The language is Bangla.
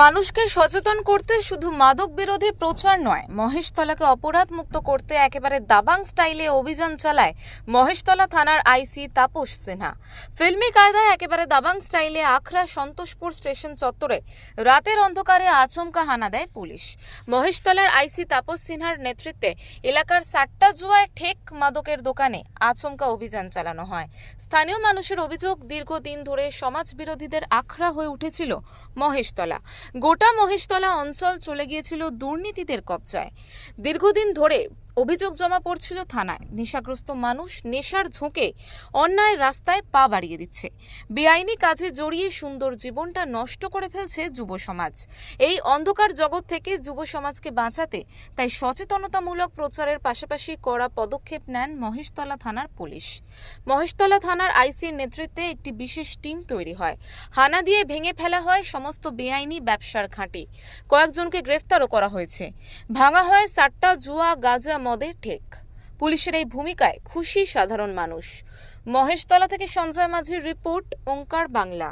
মানুষকে সচেতন করতে শুধু মাদক বিরোধী প্রচার নয়, মহেশতলাকে অপরাধ মুক্ত করতে একেবারে দাবাং স্টাইলে অভিযান চালায় মহেশতলা থানার আইসি তাপস সিনহা। ফিল্মি কায়দায় একেবারে দাবাং স্টাইলে আখড়া সন্তোষপুর স্টেশন চত্বরে রাতের অন্ধকারে আচমকা হানা দেয় পুলিশ। মহেশতলার আইসি তাপস সিনহার নেতৃত্বে এলাকার সাট্টা জুয়ায় ঠেক মাদকের দোকানে আচমকা অভিযান চালানো হয়। স্থানীয় মানুষের অভিযোগ, দীর্ঘদিন ধরে সমাজ বিরোধীদের আখড়া হয়ে উঠেছিল মহেশতলা। গোটা মহেশতলা অঞ্চল চলে গিয়েছিল দুর্নীতিদের কবজায়। দীর্ঘদিন ধরে অভিযোগ জমা পড়ছিল থানায়। নেশাগ্রস্ত মানুষ নেশার ঝোঁকে অন্যায় রাস্তায় পা বাড়িয়ে দিচ্ছে। বেআইনি কাজে জড়িয়ে সুন্দর জীবনটা নষ্ট করে ফেলছে যুব সমাজ। এই অন্ধকার জগৎ থেকে যুব সমাজকে বাঁচাতে তাই সচেতনতামূলক প্রচারের পাশাপাশি কড়া পদক্ষেপ নেন মহেশতলা থানার পুলিশ। মহেশতলা থানার আইসির নেতৃত্বে একটি বিশেষ টিম তৈরি হয়। হানা দিয়ে ভেঙে ফেলা হয় সমস্ত বেআইনি ব্যবসার ঘাঁটি কয়েকজনকে গ্রেফতারও করা হয়েছে। ভাঙা হয় সাট্টা, জুয়া, গাঁজা মদের ঠেক। পুলিশের এই ভূমিকায় খুশি সাধারণ মানুষ। মহেশতলা থেকে সঞ্জয় মাঝির রিপোর্ট, ওঙ্কার বাংলা।